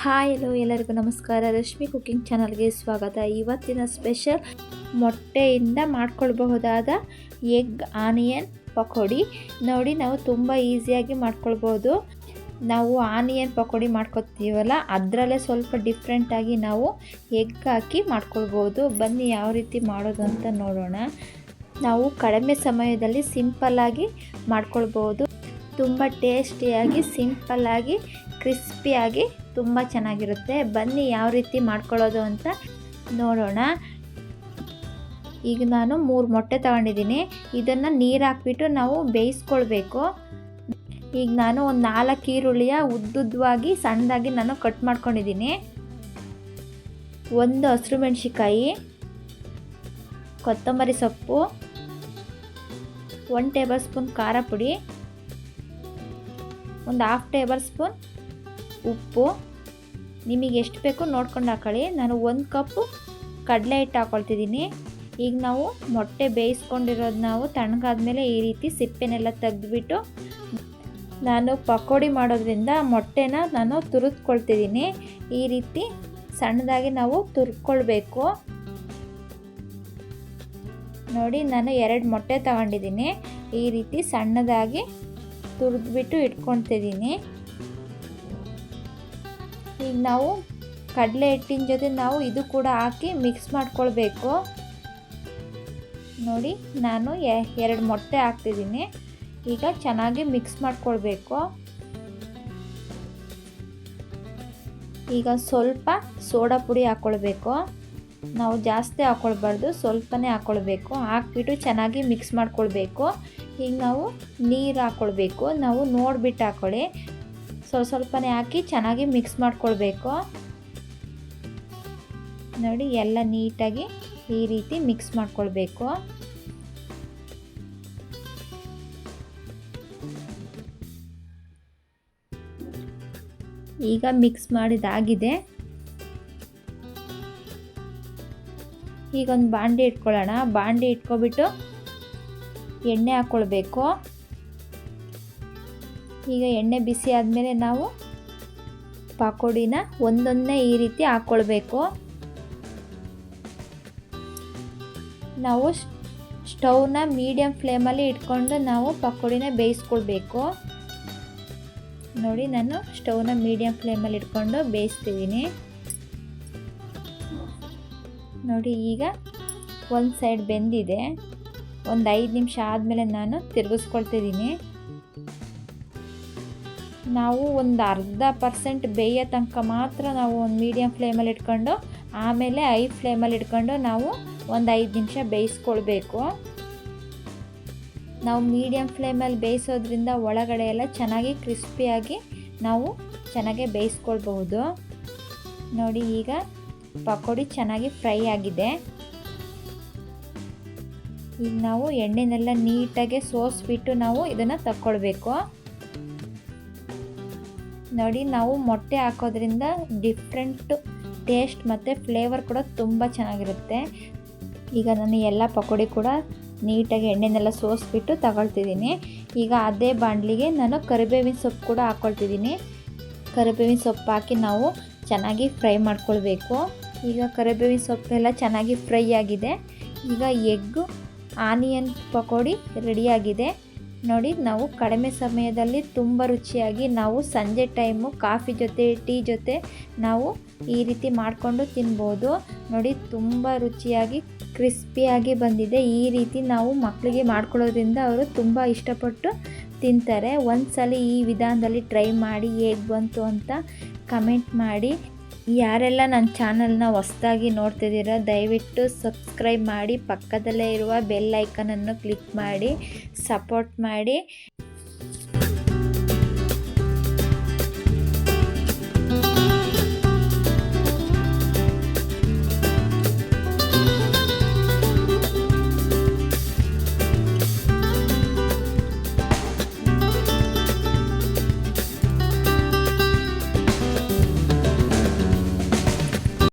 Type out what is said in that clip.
Hi, hello, ಎಲ್ಲರಿಗೂ ನಮಸ್ಕಾರ. Rashmi cooking ಚಾನಲ್ಗೆ ಸ್ವಾಗತ. ಇವತ್ತಿನ ಸ್ಪೆಷಲ್ ಮೊಟ್ಟೆಯಿಂದ ಮಾಡ್ಕೊಳ್ಬಹುದಾದ ಎಗ್, ಆನಿಯನ್, ಪಕೋಡಿ. ನೋಡಿ, ನಾವು ತುಂಬ ಈಸಿಯಾಗಿ ಮಾಡ್ಕೊಳ್ಬೋದು. ನಾವು ಆನಿಯನ್, ಪಕೋಡಿ ಮಾಡ್ಕೊತೀವಲ್ಲ, ಅದರಲ್ಲೇ ಸ್ವಲ್ಪ ಡಿಫ್ರೆಂಟಾಗಿ ನಾವು ಎಗ್ ಹಾಕಿ ಮಾಡ್ಕೊಳ್ಬೋದು. ಬನ್ನಿ, ಯಾವ ರೀತಿ ಮಾಡೋದು ಅಂತ ನೋಡೋಣ. ನಾವು ಕಡಿಮೆ ಸಮಯದಲ್ಲಿ ಸಿಂಪಲ್ಲಾಗಿ ಮಾಡ್ಕೊಳ್ಬೋದು. ತುಂಬ ಟೇಸ್ಟಿಯಾಗಿ, ಸಿಂಪಲ್ಲಾಗಿ, ಕ್ರಿಸ್ಪಿಯಾಗಿ ತುಂಬ ಚೆನ್ನಾಗಿರುತ್ತೆ. ಬನ್ನಿ ಯಾವ ರೀತಿ ಮಾಡ್ಕೊಳ್ಳೋದು ಅಂತ ನೋಡೋಣ. ಈಗ ನಾನು ಮೂರು ಮೊಟ್ಟೆ ತಗೊಂಡಿದ್ದೀನಿ. ಇದನ್ನು ನೀರು ಹಾಕ್ಬಿಟ್ಟು ನಾವು ಬೇಯಿಸ್ಕೊಳ್ಬೇಕು. ಈಗ ನಾನು ಒಂದು ನಾಲ್ಕು ಈರುಳ್ಳಿಯ ಉದ್ದುದ್ದವಾಗಿ ಸಣ್ಣದಾಗಿ ನಾನು ಕಟ್ ಮಾಡ್ಕೊಂಡಿದ್ದೀನಿ. ಒಂದು ಹಸಿರು ಮೆಣಸಿಕಾಯಿ ಕೊತ್ತಂಬರಿ ಸೊಪ್ಪು ಒನ್ ಟೇಬಲ್ ಸ್ಪೂನ್ ಖಾರ ಪುಡಿ ಒಂದು ಹಾಫ್ ಟೇಬಲ್ ಸ್ಪೂನ್ ಉಪ್ಪು. ನಿಮಗೆ ಎಷ್ಟು ಬೇಕು ನೋಡ್ಕೊಂಡು ಹಾಕೊಳ್ಳಿ. ನಾನು ಒಂದು ಕಪ್ಪು ಕಡಲೆ ಹಿಟ್ಟು ಹಾಕ್ಕೊಳ್ತಿದ್ದೀನಿ ಈಗ ನಾವು ಮೊಟ್ಟೆ ಬೇಯಿಸ್ಕೊಂಡಿರೋದು ನಾವು ತಣ್ಣಗಾದ್ಮೇಲೆ ಈ ರೀತಿ ಸಿಪ್ಪೆನೆಲ್ಲ ತೆಗೆದುಬಿಟ್ಟು ನಾನು ಪಕೋಡಿ ಮಾಡೋದ್ರಿಂದ ಮೊಟ್ಟೆನ ನಾನು ತುರಿದ್ಕೊಳ್ತಿದ್ದೀನಿ. ಈ ರೀತಿ ಸಣ್ಣದಾಗಿ ನಾವು ತುರ್ಕೊಳ್ಬೇಕು. ನೋಡಿ, ನಾನು ಎರಡು ಮೊಟ್ಟೆ ತಗೊಂಡಿದ್ದೀನಿ. ಈ ರೀತಿ ಸಣ್ಣದಾಗಿ ತುರಿದ್ಬಿಟ್ಟು ಇಟ್ಕೊತಿದ್ದೀನಿ ಈಗ ನಾವು ಕಡಲೆ ಹಿಟ್ಟಿನ ಜೊತೆ ನಾವು ಇದು ಕೂಡ ಹಾಕಿ ಮಿಕ್ಸ್ ಮಾಡ್ಕೊಳ್ಬೇಕು. ನೋಡಿ, ನಾನು ಎರಡು ಮೊಟ್ಟೆ ಹಾಕ್ತಿದ್ದೀನಿ. ಈಗ ಚೆನ್ನಾಗಿ ಮಿಕ್ಸ್ ಮಾಡ್ಕೊಳ್ಬೇಕು. ಈಗ ಸ್ವಲ್ಪ ಸೋಡಾ ಪುಡಿ ಹಾಕ್ಕೊಳ್ಬೇಕು ನಾವು ಜಾಸ್ತಿ ಹಾಕ್ಕೊಳ್ಬಾರ್ದು ಸ್ವಲ್ಪನೇ ಹಾಕ್ಕೊಳ್ಬೇಕು ಹಾಕ್ಬಿಟ್ಟು ಚೆನ್ನಾಗಿ ಮಿಕ್ಸ್ ಮಾಡ್ಕೊಳ್ಬೇಕು. ಈಗ ನಾವು ನೀರು ಹಾಕ್ಕೊಳ್ಬೇಕು ನಾವು ನೋಡಿಬಿಟ್ಟು ಹಾಕ್ಕೊಳ್ಳಿ ಸ್ವಲ್ಪ ಸ್ವಲ್ಪನೇ ಹಾಕಿ ಚೆನ್ನಾಗಿ ಮಿಕ್ಸ್ ಮಾಡ್ಕೊಳ್ಬೇಕು. ನೋಡಿ ಎಲ್ಲ ನೀಟಾಗಿ ಈ ರೀತಿ ಮಿಕ್ಸ್ ಮಾಡ್ಕೊಳ್ಬೇಕು. ಈಗ ಮಿಕ್ಸ್ ಮಾಡಿದಾಗಿದೆ ಈಗ ಒಂದು ಬಾಂಡೆ ಇಟ್ಕೊಳ್ಳೋಣ. ಬಾಂಡೆ ಇಟ್ಕೊಬಿಟ್ಟು ಎಣ್ಣೆ ಹಾಕ್ಕೊಳ್ಬೇಕು ಈಗ ಎಣ್ಣೆ ಬಿಸಿ ಆದಮೇಲೆ ನಾವು ಪಕೋಡಿನ ಒಂದೊಂದೇ ಈ ರೀತಿ ಹಾಕ್ಕೊಳ್ಬೇಕು ನಾವು ಸ್ಟೌವ್ನ ಮೀಡಿಯಮ್ ಫ್ಲೇಮಲ್ಲಿ ಇಟ್ಕೊಂಡು ನಾವು ಪಕೋಡಿನ ಬೇಯಿಸ್ಕೊಳ್ಬೇಕು. ನೋಡಿ ನಾನು ಸ್ಟವ್ನ ಮೀಡಿಯಮ್ ಫ್ಲೇಮಲ್ಲಿ ಇಟ್ಕೊಂಡು ಬೇಯಿಸ್ತಿದ್ದೀನಿ. ನೋಡಿ ಈಗ ಒಂದು ಸೈಡ್ ಬೆಂದಿದೆ. ಒಂದು ಐದು ನಿಮಿಷ ಆದಮೇಲೆ ನಾನು ತಿರುಗಿಸ್ಕೊಳ್ತಿದ್ದೀನಿ. ನಾವು ಒಂದು ಅರ್ಧ ಪರ್ಸೆಂಟ್ ಬೇಯೋ ತನಕ ಮಾತ್ರ ನಾವು ಒಂದು ಮೀಡಿಯಮ್ ಫ್ಲೇಮಲ್ಲಿ ಇಟ್ಕೊಂಡು, ಆಮೇಲೆ ಐ ಫ್ಲೇಮಲ್ಲಿ ಇಟ್ಕೊಂಡು ನಾವು ಒಂದು ಐದು ನಿಮಿಷ ಬೇಯಿಸ್ಕೊಳ್ಬೇಕು. ನಾವು ಮೀಡಿಯಮ್ ಫ್ಲೇಮಲ್ಲಿ ಬೇಯಿಸೋದ್ರಿಂದ ಒಳಗಡೆ ಎಲ್ಲ ಚೆನ್ನಾಗಿ ಕ್ರಿಸ್ಪಿಯಾಗಿ ನಾವು ಚೆನ್ನಾಗಿ ಬೇಯಿಸ್ಕೊಳ್ಬಹುದು. ನೋಡಿ ಈಗ ಪಕೋಡಿ ಚೆನ್ನಾಗಿ ಫ್ರೈ ಆಗಿದೆ. ಈಗ ನಾವು ಎಣ್ಣೆನೆಲ್ಲ ನೀಟಾಗಿ ಸೋಸ್ಬಿಟ್ಟು ನಾವು ಇದನ್ನು ತಕ್ಕೊಳ್ಬೇಕು. ನೋಡಿ, ನಾವು ಮೊಟ್ಟೆ ಹಾಕೋದ್ರಿಂದ ಡಿಫ್ರೆಂಟ್ ಟೇಸ್ಟ್ ಮತ್ತು ಫ್ಲೇವರ್ ಕೂಡ ತುಂಬ ಚೆನ್ನಾಗಿರುತ್ತೆ. ಈಗ ನಾನು ಎಲ್ಲ ಪಕೋಡಿ ಕೂಡ ನೀಟಾಗಿ ಎಣ್ಣೆನೆಲ್ಲ ಸೋಸ್ಬಿಟ್ಟು ತಗೊಳ್ತಿದ್ದೀನಿ. ಈಗ ಅದೇ ಬಾಣಲಿಗೆ ನಾನು ಕರಿಬೇವಿನ ಸೊಪ್ಪು ಕೂಡ ಹಾಕ್ಕೊಳ್ತಿದ್ದೀನಿ ಕರಿಬೇವಿನ ಸೊಪ್ಪು ಹಾಕಿ ನಾವು ಚೆನ್ನಾಗಿ ಫ್ರೈ ಮಾಡ್ಕೊಳ್ಬೇಕು. ಈಗ ಕರಿಬೇವಿನ ಸೊಪ್ಪೆಲ್ಲ ಚೆನ್ನಾಗಿ ಫ್ರೈ ಆಗಿದೆ. ಈಗ ಎಗ್ಗು ಆನಿಯನ್ ಪಕೋಡಿ ರೆಡಿಯಾಗಿದೆ. ನೋಡಿ, ನಾವು ಕಡಿಮೆ ಸಮಯದಲ್ಲಿ ತುಂಬ ರುಚಿಯಾಗಿ ನಾವು ಸಂಜೆ ಟೈಮು ಕಾಫಿ ಜೊತೆ, ಟೀ ಜೊತೆ ನಾವು ಈ ರೀತಿ ಮಾಡಿಕೊಂಡು ತಿನ್ಬೋದು. ನೋಡಿ, ತುಂಬ ರುಚಿಯಾಗಿ, ಕ್ರಿಸ್ಪಿಯಾಗಿ ಬಂದಿದೆ. ಈ ರೀತಿ ನಾವು ಮಕ್ಕಳಿಗೆ ಮಾಡ್ಕೊಳ್ಳೋದ್ರಿಂದ ಅವರು ತುಂಬ ಇಷ್ಟಪಟ್ಟು ತಿಂತಾರೆ. ಒಂದು ಸಲ ಈ ವಿಧಾನದಲ್ಲಿ ಟ್ರೈ ಮಾಡಿ ಹೇಗೆ ಬಂತು ಅಂತ ಕಮೆಂಟ್ ಮಾಡಿ. ಯಾರೆಲ್ಲ ನನ್ನ ಚಾನಲ್ನ ಹೊಸ್ದಾಗಿ ನೋಡ್ತಿದ್ದೀರ ದಯವಿಟ್ಟು ಸಬ್ಸ್ಕ್ರೈಬ್ ಮಾಡಿ ಪಕ್ಕದಲ್ಲೇ ಇರುವ ಬೆಲ್ ಐಕನನ್ನು ಕ್ಲಿಕ್ ಮಾಡಿ, ಸಪೋರ್ಟ್ ಮಾಡಿ.